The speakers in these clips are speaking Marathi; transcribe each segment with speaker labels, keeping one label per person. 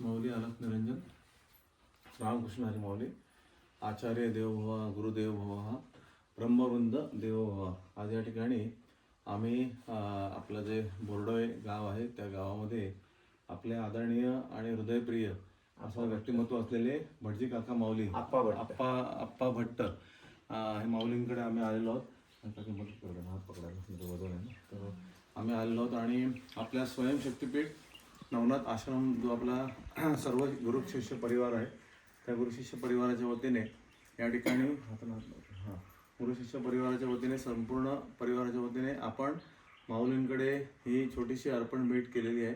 Speaker 1: माऊली अलक निरंजन रामकृष्ण हरी माऊली आचार्य देव भवा गुरुदेव भवा ब्रह्मवृंद देव भवा आज या ठिकाणी आम्ही आपलं जे बोर्डोळे गाव आहे त्या गावामध्ये आपले आदरणीय आणि हृदयप्रिय असं व्यक्तिमत्व असलेले भटजी काका माऊली
Speaker 2: आप्पा भट्ट.
Speaker 1: आप्पा आप्पा भट्ट हे माऊलींकडे आम्ही आलेलो आहोत मदत हात पकडायला. तर आम्ही आलेलो आहोत आणि आपल्या स्वयंशक्तीपीठ नवनाथ आश्रम जो आपला सर्व गुरु शिष्य परिवार आहे त्या गुरु शिष्य परिवाराच्या वतीने या ठिकाणी हां. गुरु शिष्य परिवाराच्या वतीने संपूर्ण परिवाराच्या वतीने आपण माऊलींकडे ही छोटीशी अर्पण भेट केलेली आहे.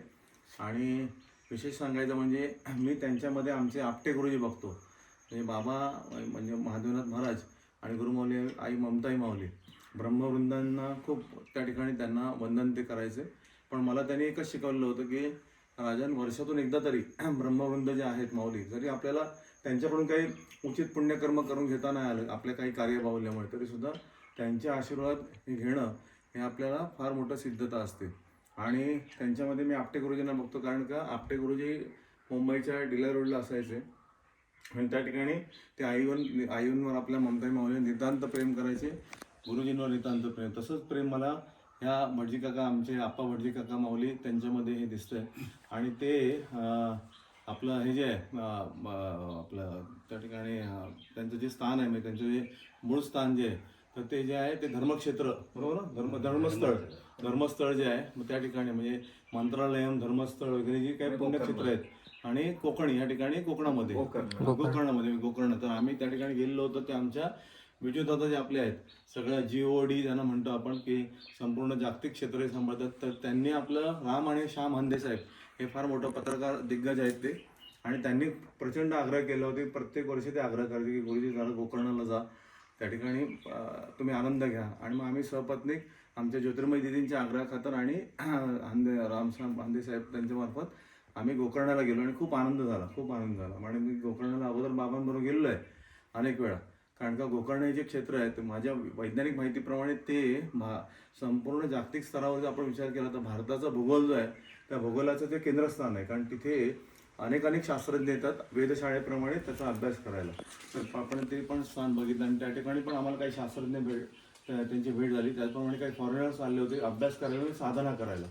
Speaker 1: आणि विशेष सांगायचं म्हणजे मी त्यांच्यामध्ये आमचे आपटे गुरुजी बघतो. म्हणजे बाबा म्हणजे महादेवनाथ महाराज आणि गुरुमाऊली आई ममताई माऊली ब्रह्मवृंदांना खूप त्या ठिकाणी त्यांना वंदन ते करायचे. पण मला त्यांनी एकच शिकवलं होतं की राजन वर्षातून एकदा तरी ब्रह्मवृंद जे आहेत माऊली जरी आपल्याला त्यांच्याकडून काही उचित पुण्यकर्म करून घेता नाही आलं आपल्या काही कार्य बाहुल्यामुळे तरीसुद्धा त्यांच्या त्यांचे आशीर्वाद हे घेणं हे आपल्याला फार मोठं सिद्धता असते. आणि त्यांच्यामध्ये मी आपटे गुरुजींना बघतो कारण का आपटे गुरुजी मुंबईच्या डिलर रोडला असायचे. आणि त्या ठिकाणी ते आईवर आईंवर आपल्या ममताई माऊली नितांत प्रेम करायचे गुरुजींवर नितांत प्रेम. तसंच प्रेम मला ह्या भटजी काका आमचे आप्पा भटजी काका माऊली त्यांच्यामध्ये हे दिसतंय. आणि ते आपलं हे जे आहे आपलं त्या ठिकाणी त्यांचं जे स्थान आहे म्हणजे त्यांचं जे मूळ स्थान जे आहे तर ते जे आहे ते धर्मक्षेत्र बरोबर ना? धर्म धर्मस्थळ धर्मस्थळ जे आहे मग त्या ठिकाणी म्हणजे मंत्रालयम धर्मस्थळ वगैरे जी काही पुण्यक्षेत्र आहेत आणि कोकण या ठिकाणी कोकणामध्ये.
Speaker 2: गोकर्ण.
Speaker 1: गोकर्णामध्ये गोकर्ण. तर आम्ही त्या ठिकाणी गेलेलो होतो ते आमच्या विजयदादा जे आपले आहेत सगळ्या जी ओ डी ज्यांना म्हणतो आपण की संपूर्ण जागतिक क्षेत्र सांभाळतात तर त्यांनी आपलं राम आणि श्याम हंदे साहेब हे फार मोठं पत्रकार दिग्गज आहेत ते. आणि त्यांनी प्रचंड आग्रह केला होते प्रत्येक वर्षी ते आग्रह करायचे की गुरुजी जरा गोकर्णाला जा. त्या ठिकाणी तुम्ही आनंद घ्या. आणि मग आम्ही सहपत्नीक आमच्या ज्योतिर्मय दिदींच्या आग्रहाखातर आणि हंदे रामश्याम हंदे साहेब त्यांच्यामार्फत आम्ही गोकर्णाला गेलो आणि खूप आनंद झाला खूप आनंद झाला. आणि मी गोकर्णाला अगोदर बाबांबरोबर गेलेलो आहे अनेक वेळा. कारण का गोकर्ण हे जे क्षेत्र आहे ते माझ्या वैज्ञानिक माहितीप्रमाणे ते महा संपूर्ण जागतिक स्तरावर जर आपण विचार केला तर भारताचा भूगोल जो आहे त्या भूगोलाचं ते केंद्रस्थान आहे. कारण तिथे अनेक अनेक शास्त्रज्ञ येतात वेधशाळेप्रमाणे त्याचा अभ्यास करायला. तर आपण ते पण स्थान बघितलं आणि त्या ठिकाणी पण आम्हाला काही शास्त्रज्ञ भेट त्यांची भेट झाली. त्याचप्रमाणे काही फॉरेनर्स आले होते अभ्यास करायला आणि साधना करायला.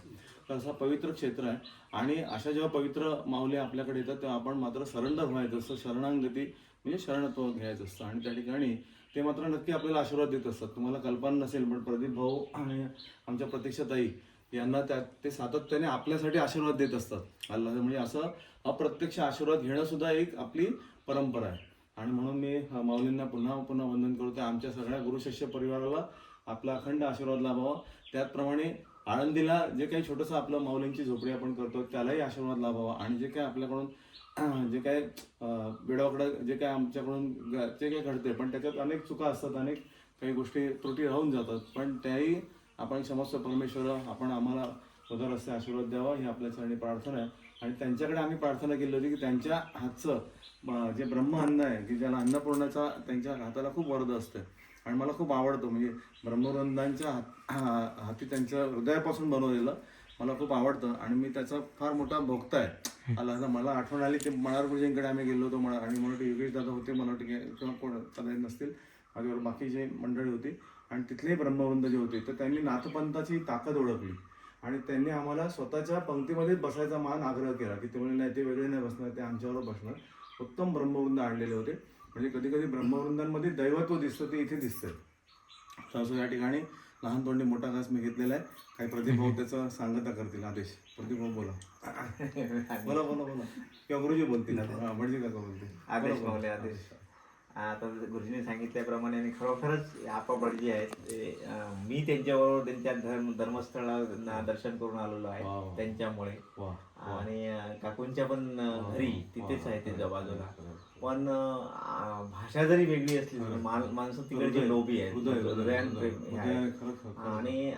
Speaker 1: तर असा पवित्र क्षेत्र आहे. आणि अशा जेव्हा पवित्र माऊली आपल्याकडे येतात तेव्हा आपण मात्र सरेंडर व्हायचं जसं शरणांगती म्हणजे शरणत्व घ्यायचं असतं. आणि त्या ठिकाणी ते मात्र नक्की आपल्याला आशीर्वाद देत असतात. तुम्हाला कल्पना नसेल पण प्रदीप भाऊ आणि आमच्या प्रतीक्षाताई यांना त्या ते सातत्याने आपल्यासाठी आशीर्वाद देत असतात. अल्ला म्हणजे असं अप्रत्यक्ष आशीर्वाद घेणं सुद्धा एक आपली परंपरा आहे. आणि म्हणून मी माऊलींना पुन्हा पुन्हा वंदन करतो. आमच्या सगळ्या गुरुशिष्य परिवाराला आपला अखंड आशीर्वाद लाभावा. त्याचप्रमाणे आळंदीला जे काही छोटंसं आपलं माऊलींची झोपडी आपण करतो त्यालाही आशीर्वाद लाभावा. आणि जे काही आपल्याकडून जे काय वेडावाकडं जे काय आमच्याकडून जे काही घडते पण त्याच्यात अनेक चुका असतात अनेक काही गोष्टी त्रुटी राहून जातात. पण त्याही आपण समस्त परमेश्वर आपण आम्हाला उदर असते आशीर्वाद द्यावा ही आपल्या चरणी प्रार्थना आहे. आणि त्यांच्याकडे आम्ही प्रार्थना केली होती की त्यांच्या हातचं जे ब्रह्म अन्न आहे की ज्याला अन्नपूर्णाचा त्यांच्या हाताला खूप वरद असतं. आणि मला खूप आवडतं म्हणजे ब्रह्मवृंदांच्या हात हाती त्यांच्या हृदयापासून बनवलेलं मला खूप आवडतं. आणि मी त्याचा फार मोठा भोगता आहे. आला मला आठवण आली ते मनार गुरुजींकडे आम्ही गेलो होतो मला आणि वाटतं योगेश दादा होते मला वाटतं की- किंवा कोण कदाचित नसतील माझ्यावर बाकीची मंडळी होती. आणि तिथले ब्रह्मवृंद जे होते तर त्यांनी नाथपंथाची ताकद ओळखली. आणि त्यांनी आम्हाला स्वतःच्या पंक्तीमध्येच बसायचा मान आग्रह केला की ते म्हणजे नाही ते वेगळे नाही बसणार ते आमच्यावर बसणार. उत्तम ब्रह्मवृंद आणलेले होते. म्हणजे कधी कधी ब्रह्मवृंदांमध्ये दैवत्व दिसतं ते इथे दिसतंय तर असं या ठिकाणी लहान तोंडी मोठा घास मी घेतलेला आहे. काही प्रदीप भाऊ त्याचं सांगता करतील आदेश. प्रदीप भाऊ बोला. बोला बोला बोला. किंवा गुरुजी बोलतील. हा, भटजी काका बोलतील.
Speaker 2: आदेश. माऊली आदेश. आता गुरुजीने सांगितल्याप्रमाणे आणि खरोखरच आपा भटजी आहेत. ते, मी त्यांच्याबरोबर त्यांच्या धर्म धर्मस्थळाला दर्शन करून आलेलो. आहे त्यांच्यामुळे. आणि काकूंच्या पण घरी तिथेच आहे त्याच्या बाजूला पण भाषा जरी वेगळी असली तरी माणसं तिकडची लोभी हे आहे. आणि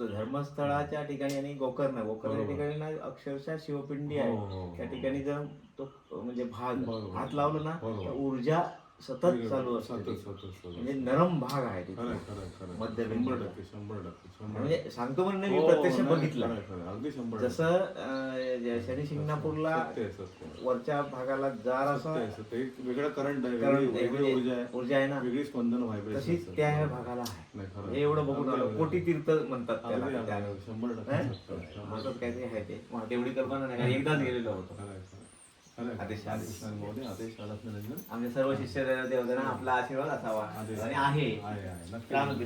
Speaker 2: धर्मस्थळाच्या ठिकाणी आणि गोकर्ण गोकर्ण या
Speaker 1: बरोबर.
Speaker 2: ठिकाणी ना अक्षरशः शिवपिंडी
Speaker 1: हो,
Speaker 2: आहे
Speaker 1: हो, हो.
Speaker 2: त्या ठिकाणी जर तो म्हणजे भाग. हात लावलं ना ऊर्जा सतत चालू असतं
Speaker 1: सतत सतत
Speaker 2: म्हणजे नरम भाग आहे तिथे.
Speaker 1: खरं खरं खरं
Speaker 2: मध्यबिंदू.
Speaker 1: शंभर टक्के शंभर टक्के शंभर
Speaker 2: म्हणजे सांगतो म्हणून नाही,
Speaker 1: हो,
Speaker 2: मी प्रत्यक्ष
Speaker 1: नाही,
Speaker 2: बघितलं
Speaker 1: खरं, खरं. अगदी शंभर टक्के.
Speaker 2: जसं अं, जे शनी शिंगणापूरला
Speaker 1: सत्य आहे, सत्य आहे.
Speaker 2: वरच्या भागाला जार
Speaker 1: सत्य
Speaker 2: असं
Speaker 1: आहे, सत्य आहे. एक वेगळा करंट आहे वेगळी
Speaker 2: म्हणजे
Speaker 1: ऊर्जा आहे
Speaker 2: ऊर्जा आहे ना
Speaker 1: वेगळी स्पंदन व्हायब्रेशन
Speaker 2: तशीच त्या ह्या भागाला आहे
Speaker 1: नाही खरं
Speaker 2: हे एवढं बघून आलो
Speaker 1: अगदी.
Speaker 2: कोटी तीर्थ म्हणतात त्याला त्या-
Speaker 1: शंभर टक्के
Speaker 2: हं?
Speaker 1: सत्य आहे, शंभर टक्के.
Speaker 2: काहीतरी आहे ते मला तेवढी कल्पना नाही कारण एकदाच गेलेलो होतो
Speaker 1: खरं आहे, खरं.
Speaker 2: आदेश, आदेश.
Speaker 1: महोदय, आदेश आलात निरंजन
Speaker 2: आमचे सर्व शिष्य देवतांना आपला आशीर्वाद असावा. आणि आहे. रामकृष्ण.